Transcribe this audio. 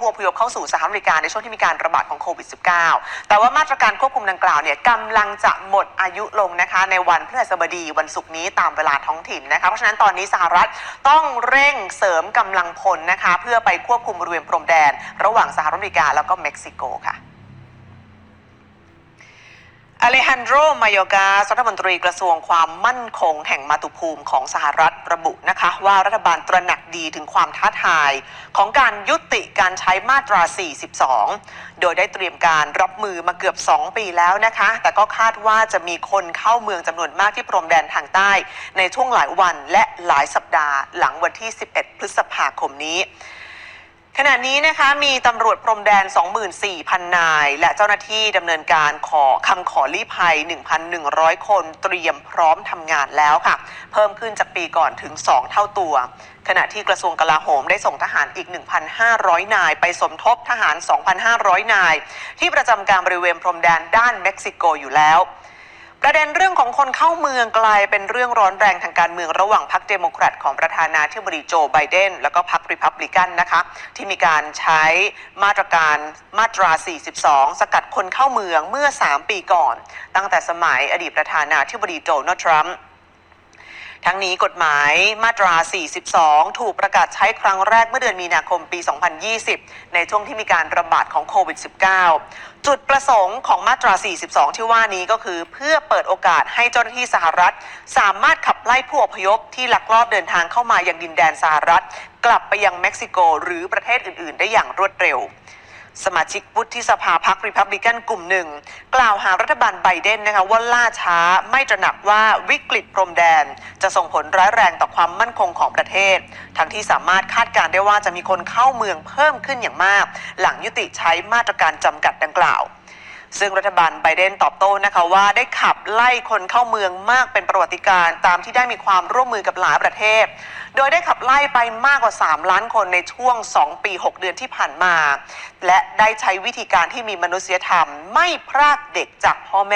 ผู้อพยพเข้าสู่สหรัฐอเมริกาในช่วงที่มีการระบาดของโควิด -19 แต่ว่ามาตรการควบคุมดังกล่าวเนี่ยกำลังจะหมดอายุลงนะคะในวันพฤหัสบดีวันศุกร์นี้ตามเวลาท้องถิ่นนะคะเพราะฉะนั้นตอนนี้สหรัฐต้องเร่งเสริมกำลังพลนะคะเพื่อไปควบคุมบริเวณพรมแดน ระหว่างสหรัฐอเมริกาแล้วก็เม็กซิโกค่ะ อเลฮันโดรมายกาสรัฐมนตรีกระทรวงความมั่นคงแห่งมาตุภูมิของสหรัฐระบุนะคะ ว่ารัฐบาลตระหนักดีถึงความท้าทาย ของการยุติการใช้มาตรา 42 โดยได้เตรียมการรับมือมาเกือบ 2 ปีแล้วนะคะ แต่ก็คาดว่าจะมีคนเข้าเมืองจำนวนมากที่พรมแดนทางใต้ ในช่วงหลายวันและหลายสัปดาห์หลังวันที่ 11 พฤษภาคมนี้ ขณะนี้นะคะมีตำรวจพรมแดน 24,000 นาย และเจ้าหน้าที่ดำเนินการขอคำขอลี้ภัย 1,100 คนเตรียมพร้อมทำงานแล้วค่ะ เพิ่มขึ้นจากปีก่อนถึง 2 เท่าตัว ขณะที่กระทรวงกลาโหมได้ส่งทหารอีก 1,500 นาย ไปสมทบทหาร 2,500 นาย ที่ประจำการบริเวณพรมแดนด้านเม็กซิโกอยู่แล้ว ประเด็นเรื่องของคนเข้าเมืองกลายเป็นเรื่องร้อนแรงทางการเมืองระหว่างพรรคเดโมแครตของประธานาธิบดีโจไบเดน แล้วก็พรรคริพับลิกันนะคะที่มีการใช้มาตรการมาตรา 42 สกัดคนเข้าเมืองเมื่อ 3 ปีก่อน ตั้งแต่สมัยอดีตประธานาธิบดีโดนัลด์ทรัมป์ ทั้งนี้กฎหมายมาตรา 42 ถูกประกาศใช้ครั้งแรกเมื่อเดือนมีนาคมปี 2020 ในช่วงที่มีการระบาดของโควิด -19 จุดประสงค์ของมาตรา 42 ที่ว่านี้ก็คือเพื่อเปิดโอกาสให้เจ้าหน้าที่สหรัฐ สามารถขับไล่ผู้อพยพที่ลักลอบเดินทางเข้ามายังดินแดนสหรัฐ กลับไปยังเม็กซิโก หรือประเทศอื่น ๆ ได้อย่างรวดเร็ว สมาชิกวุฒิสภาพรรคริพับลิกันกลุ่มหนึ่ง กล่าวหารัฐบาลไบเดนนะคะว่าล่าช้าไม่ตระหนักว่าวิกฤตพรมแดน จะส่งผลร้ายแรงต่อความมั่นคงของประเทศ ทั้งที่สามารถคาดการณ์ได้ว่าจะมีคนเข้าเมืองเพิ่มขึ้นอย่างมาก หลังยุติใช้มาตรการจำกัดดังกล่าว ซึ่งรัฐบาลไบเดนตอบโต้นะคะว่าได้ขับไล่คนเข้าเมืองมากเป็นประวัติการณ์ตามที่ได้มีความร่วมมือกับหลายประเทศ โดยได้ขับไล่ไปมากกว่า 3 ล้านคนในช่วง 2 ปี 6 เดือนที่ผ่านมา และได้ใช้วิธีการที่มีมนุษยธรรมไม่พรากเด็กจากพ่อแม่